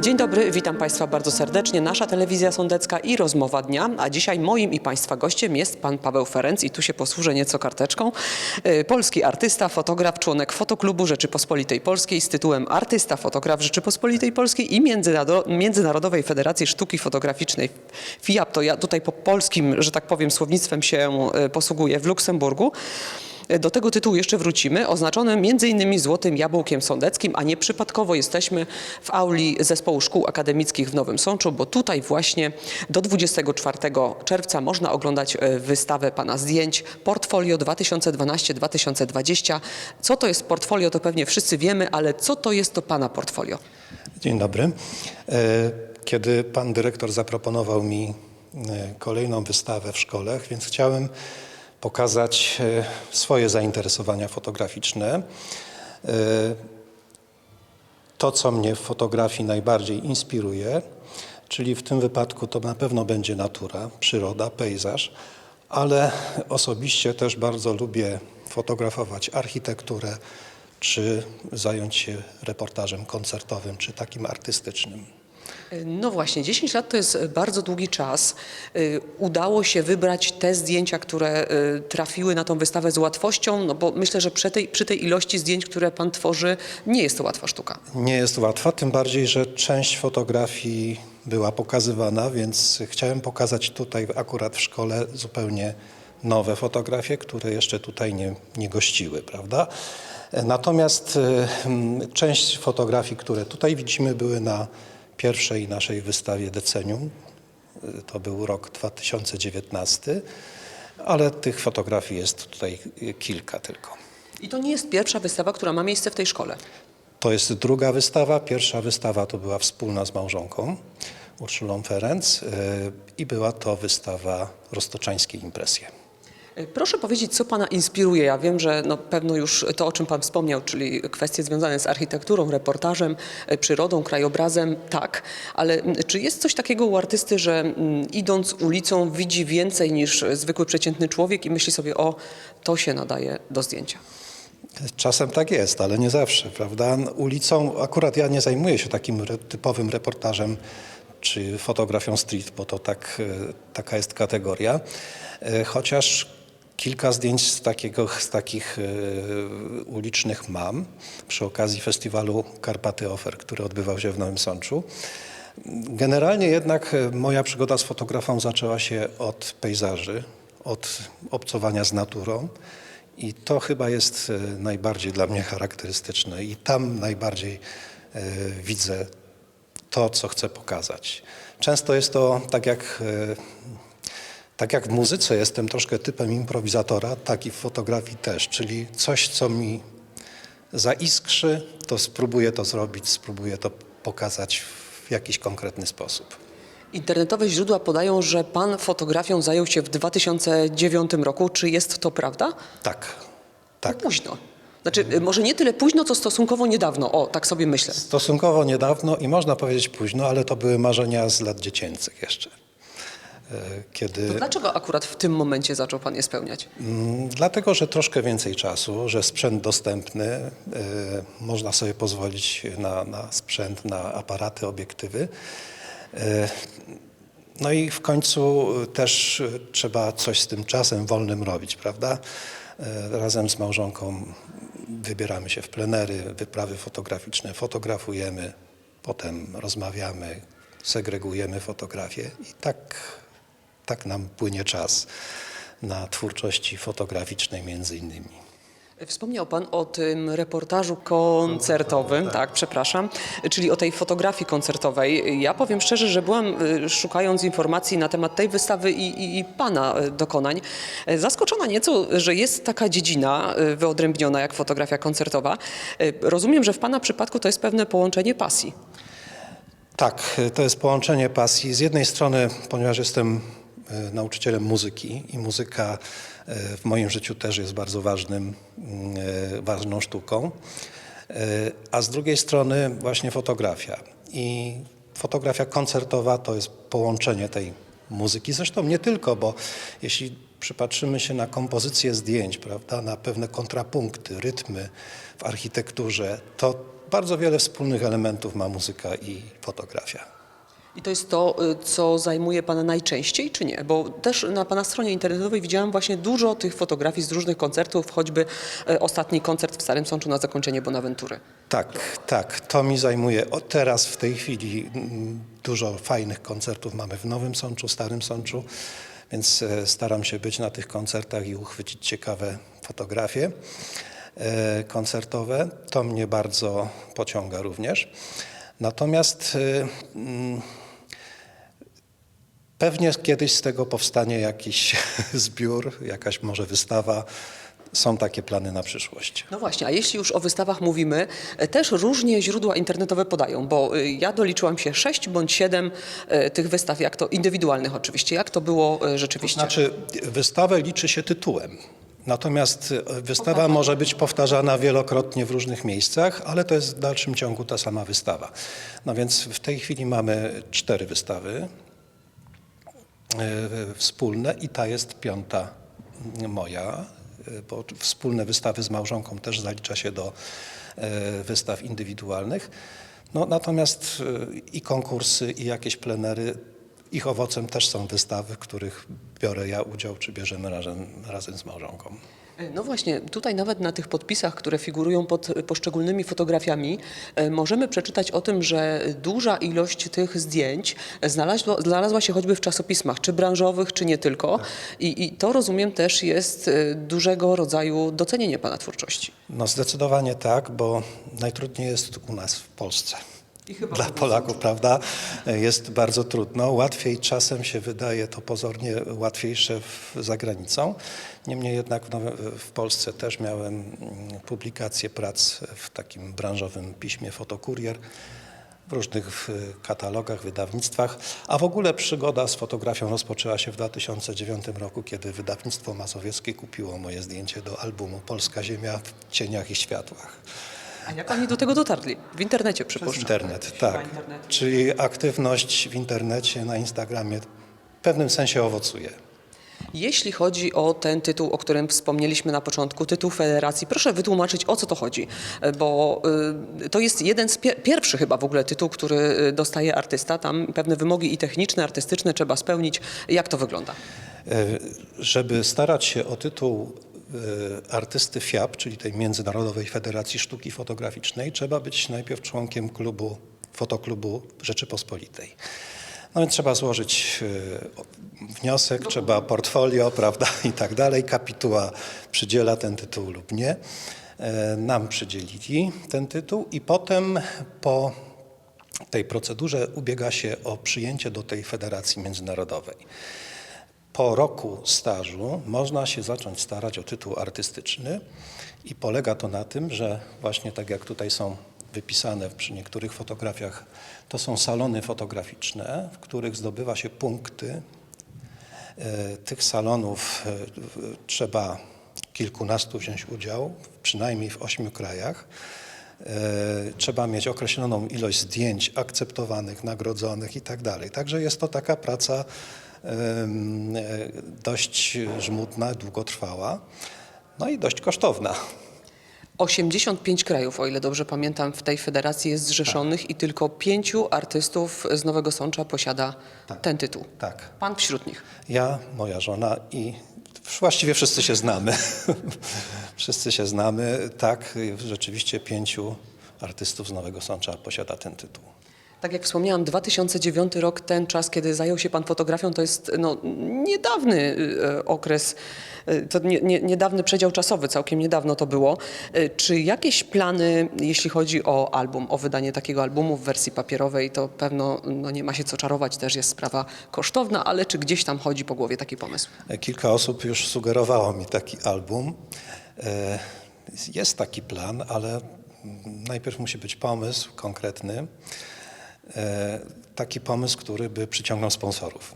Dzień dobry, witam Państwa bardzo serdecznie. Nasza telewizja sądecka i rozmowa dnia, a dzisiaj moim i Państwa gościem jest Pan Paweł Ferenc i tu się posłużę nieco karteczką. Y, Polski artysta, fotograf, członek Fotoklubu Rzeczypospolitej Polskiej z tytułem Artysta, fotograf Rzeczypospolitej Polskiej i Międzynaro- Międzynarodowej Federacji Sztuki Fotograficznej FIAP. To ja tutaj po polskim, że tak powiem, słownictwem się y, posługuję w Luksemburgu. Do tego tytułu jeszcze wrócimy, oznaczony m.in. Złotym Jabłkiem Sądeckim, a nie przypadkowo jesteśmy w auli Zespołu Szkół Akademickich w Nowym Sączu, bo tutaj właśnie do 24 czerwca można oglądać e, wystawę Pana zdjęć Portfolio 2012-2020. Co to jest portfolio, to pewnie wszyscy wiemy, ale co to jest to Pana portfolio? Dzień dobry. E, Kiedy pan dyrektor zaproponował mi e, kolejną wystawę w szkole, więc chciałem pokazać e, swoje zainteresowania fotograficzne. E, To, co mnie w fotografii najbardziej inspiruje, czyli w tym wypadku to na pewno będzie natura, przyroda, pejzaż, ale osobiście też bardzo lubię fotografować architekturę, czy zająć się reportażem koncertowym, czy takim artystycznym. No właśnie, 10 lat to jest bardzo długi czas. Y, Udało się wybrać te zdjęcia, które y, trafiły na tą wystawę z łatwością, no bo myślę, że przy tej, przy tej ilości zdjęć, które pan tworzy, nie jest to łatwa sztuka. Nie jest łatwa, tym bardziej, że część fotografii była pokazywana, więc chciałem pokazać tutaj akurat w szkole zupełnie nowe fotografie, które jeszcze tutaj nie, nie gościły, prawda? Natomiast mm, część fotografii, które tutaj widzimy, były na pierwszej naszej wystawie Decenium. E, To był rok 2019, ale tych fotografii jest tutaj kilka tylko. I to nie jest pierwsza wystawa, która ma miejsce w tej szkole. To jest druga wystawa. Pierwsza wystawa to była wspólna z małżonką Urszulą Ferenc yy, i była to wystawa Roztoczańskie Impresje. Proszę powiedzieć, co Pana inspiruje? Ja wiem, że no, pewno już to, o czym Pan wspomniał, czyli kwestie związane z architekturą, reportażem, y, przyrodą, krajobrazem, tak, ale czy jest coś takiego u artysty, że idąc ulicą widzi więcej niż zwykły przeciętny człowiek i myśli sobie, o, to się nadaje do zdjęcia? Czasem tak jest, ale nie zawsze, prawda? Ulicą, akurat ja nie zajmuję się takim re, typowym reportażem czy fotografią street, bo to tak, e, taka jest kategoria. E, Chociaż kilka zdjęć z, takiego, z takich e, ulicznych mam przy okazji festiwalu Karpaty Ofer, który odbywał się w Nowym Sączu. Generalnie jednak e, moja przygoda z fotografią zaczęła się od pejzaży, od obcowania z naturą. I to chyba jest e, najbardziej dla mnie charakterystyczne i tam najbardziej e, widzę to, co chcę pokazać. Często jest to tak jak, e, tak jak w muzyce jestem troszkę typem improwizatora, tak i w fotografii też, czyli coś, co mi zaiskrzy, to spróbuję to zrobić, spróbuję to pokazać w jakiś konkretny sposób. Internetowe źródła podają, że Pan fotografią zajął się w 2009 roku. Czy jest to prawda? Tak, No tak. późno. Znaczy, y, może nie tyle późno, co stosunkowo niedawno. O, tak sobie myślę. Stosunkowo niedawno i można powiedzieć późno, ale to były marzenia z lat dziecięcych jeszcze. E, Kiedy, To dlaczego akurat w tym momencie zaczął Pan je spełniać? Mm, Dlatego, że troszkę więcej czasu, że sprzęt dostępny, e, można sobie pozwolić na, na sprzęt, na aparaty, obiektywy. E, no i w końcu też trzeba coś z tym czasem wolnym robić, prawda? Razem z małżonką wybieramy się w plenery, wyprawy fotograficzne, fotografujemy, potem rozmawiamy, segregujemy fotografie i tak, tak nam płynie czas na twórczości fotograficznej między innymi. Wspomniał Pan o tym reportażu koncertowym, tak, przepraszam, czyli o tej fotografii koncertowej. Ja powiem szczerze, że byłam y, szukając informacji na temat tej wystawy i, i, i Pana y, dokonań, y, zaskoczona nieco, że jest taka dziedzina wyodrębniona jak fotografia koncertowa. Rozumiem, że w Pana przypadku to jest pewne połączenie pasji. Tak, to jest połączenie pasji. Z jednej strony, ponieważ jestem nauczycielem muzyki i muzyka e, w moim życiu też jest bardzo ważnym, mm, e, ważną sztuką, e, a z drugiej strony właśnie fotografia. I fotografia koncertowa to jest połączenie tej muzyki. Zresztą nie tylko, bo jeśli przypatrzymy się na kompozycję zdjęć, prawda, na pewne kontrapunkty, rytmy w architekturze, to bardzo wiele wspólnych elementów ma muzyka i fotografia. I to jest to, y, co zajmuje Pana najczęściej, czy nie? Bo też na Pana stronie internetowej widziałam właśnie dużo tych fotografii z różnych koncertów, choćby y, ostatni koncert w Starym Sączu na zakończenie Bonaventury. Tak, tak, to mi zajmuje. Teraz w tej chwili mm, dużo fajnych koncertów mamy w Nowym Sączu, Starym Sączu, więc e, staram się być na tych koncertach i uchwycić ciekawe fotografie e, koncertowe. To mnie bardzo pociąga również. Natomiast e, mm, pewnie kiedyś z tego powstanie jakiś zbiór, jakaś może wystawa. Są takie plany na przyszłość. No właśnie, a jeśli już o wystawach mówimy, e, też różnie źródła internetowe podają, bo y, ja doliczyłam się sześć bądź siedem e, tych wystaw, jak to indywidualnych oczywiście, jak to było e, rzeczywiście. Znaczy, wystawę liczy się tytułem. Natomiast e, wystawa może być powtarzana wielokrotnie w różnych miejscach, ale to jest w dalszym ciągu ta sama wystawa. No więc w tej chwili mamy cztery wystawy e, wspólne i ta jest piąta moja, e, bo wspólne wystawy z małżonką też zalicza się do e, wystaw indywidualnych. No, natomiast e, i konkursy, i jakieś plenery, ich owocem też są wystawy, w których biorę ja udział, czy bierzemy razem, razem z małżonką. No właśnie, tutaj nawet na tych podpisach, które figurują pod poszczególnymi fotografiami, e, możemy przeczytać o tym, że duża ilość tych zdjęć znalazła, znalazła się choćby w czasopismach, czy branżowych, czy nie tylko. I, I to rozumiem też jest e, dużego rodzaju docenienie Pana twórczości. No zdecydowanie tak, bo najtrudniej jest u nas w Polsce. Dla Polaków, prawda, jest bardzo trudno. Łatwiej czasem się wydaje to pozornie łatwiejsze w, za granicą. Niemniej jednak w, w Polsce też miałem mm, publikację prac w takim branżowym piśmie Fotokurier w różnych katalogach, wydawnictwach, a w ogóle przygoda z fotografią rozpoczęła się w 2009 roku, kiedy wydawnictwo mazowieckie kupiło moje zdjęcie do albumu Polska Ziemia w cieniach i światłach. A jak Oni do tego dotarli? W internecie Przez przypuszczam. internet, tak. internetu. Czyli aktywność w internecie, na Instagramie w pewnym sensie owocuje. Jeśli chodzi o ten tytuł, o którym wspomnieliśmy na początku, tytuł Federacji, proszę wytłumaczyć, o co to chodzi, E, bo y, to jest jeden z pier- pierwszy chyba w ogóle tytuł, który y, dostaje artysta. Tam pewne wymogi i techniczne, artystyczne trzeba spełnić. Jak to wygląda? E, Żeby starać się o tytuł artysty FIAP, czyli tej Międzynarodowej Federacji Sztuki Fotograficznej, trzeba być najpierw członkiem klubu, fotoklubu Rzeczypospolitej. No więc trzeba złożyć e, wniosek, trzeba portfolio, prawda, i tak dalej. Kapituła przydziela ten tytuł lub nie. E, Nam przydzielili ten tytuł i potem po tej procedurze ubiega się o przyjęcie do tej federacji międzynarodowej. Po roku stażu można się zacząć starać o tytuł artystyczny i polega to na tym, że właśnie tak jak tutaj są wypisane przy niektórych fotografiach, to są salony fotograficzne, w których zdobywa się punkty. E, Tych salonów e, trzeba kilkunastu wziąć udział, przynajmniej w ośmiu krajach. E, Trzeba mieć określoną ilość zdjęć akceptowanych, nagrodzonych i tak dalej. Także jest to taka praca dość żmudna, długotrwała, no i dość kosztowna. 85 krajów, o ile dobrze pamiętam, w tej federacji jest zrzeszonych i tylko pięciu artystów z Nowego Sącza posiada ten tytuł. Tak. Pan wśród nich. Ja, moja żona i właściwie wszyscy się znamy. wszyscy się znamy. Tak, rzeczywiście pięciu artystów z Nowego Sącza posiada ten tytuł. Tak jak wspomniałam, 2009 rok, ten czas, kiedy zajął się Pan fotografią, to jest no, niedawny e, okres, e, to nie, nie, niedawny przedział czasowy, całkiem niedawno to było. E, Czy jakieś plany, jeśli chodzi o album, o wydanie takiego albumu w wersji papierowej, to pewno no, nie ma się co czarować, też jest sprawa kosztowna, ale czy gdzieś tam chodzi po głowie taki pomysł? Kilka osób już sugerowało mi taki album. E, Jest taki plan, ale najpierw musi być pomysł konkretny. E, Taki pomysł, który by przyciągnął sponsorów.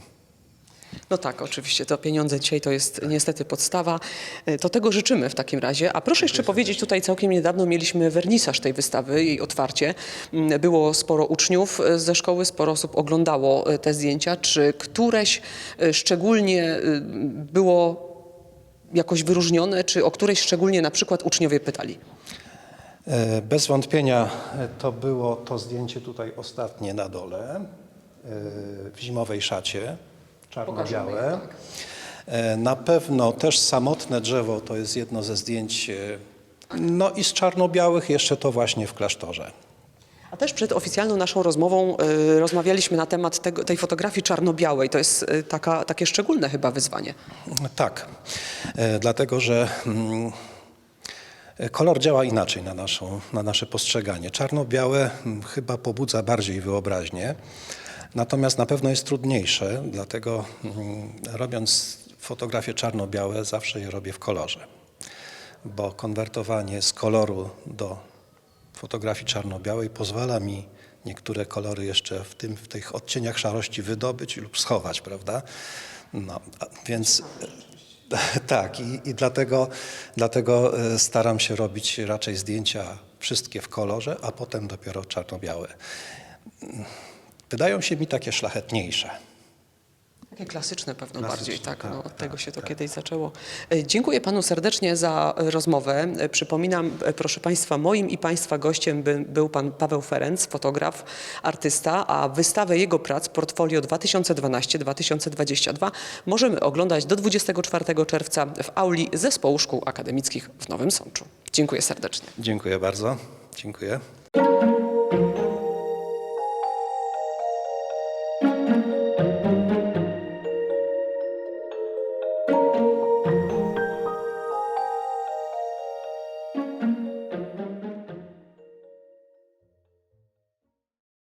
No tak, oczywiście, to pieniądze dzisiaj to jest niestety podstawa. E, To tego życzymy w takim razie. A proszę jeszcze powiedzieć, tutaj całkiem niedawno mieliśmy wernisaż tej wystawy, jej otwarcie. Mm, Było sporo uczniów e, ze szkoły, sporo osób oglądało te zdjęcia. Czy któreś szczególnie było jakoś wyróżnione, czy o któreś szczególnie na przykład uczniowie pytali? E, Bez wątpienia e, to było to zdjęcie tutaj ostatnie na dole, e, w zimowej szacie, czarno-białe. E, Na pewno też samotne drzewo to jest jedno ze zdjęć, no i z czarno-białych jeszcze to właśnie w klasztorze. A też przed oficjalną naszą rozmową y, rozmawialiśmy na temat tego, tej fotografii czarno-białej. To jest y, taka, takie szczególne chyba wyzwanie. Tak, dlatego że mm, kolor działa inaczej na, naszą, na nasze postrzeganie. Czarno-białe mm, chyba pobudza bardziej wyobraźnię, natomiast na pewno jest trudniejsze, dlatego mm, robiąc fotografie czarno-białe zawsze je robię w kolorze, bo konwertowanie z koloru do fotografii czarno-białej pozwala mi niektóre kolory jeszcze w, tym, w tych odcieniach szarości wydobyć lub schować, prawda? No, więc tak i, i dlatego, dlatego e, staram się robić raczej zdjęcia wszystkie w kolorze, a potem dopiero czarno-białe. Wydają się mi takie szlachetniejsze. Takie klasyczne pewno Klasyczne, bardziej, tak. tak, no, od tak, tego się to tak. kiedyś zaczęło. E, Dziękuję panu serdecznie za e, rozmowę. E, Przypominam, proszę państwa, moim i państwa gościem by, był pan Paweł Ferenc, fotograf, artysta, a wystawę jego prac Portfolio 2012-2022 możemy oglądać do 24 czerwca w auli Zespołu Szkół Akademickich w Nowym Sączu. Dziękuję serdecznie. Dziękuję bardzo. Dziękuję.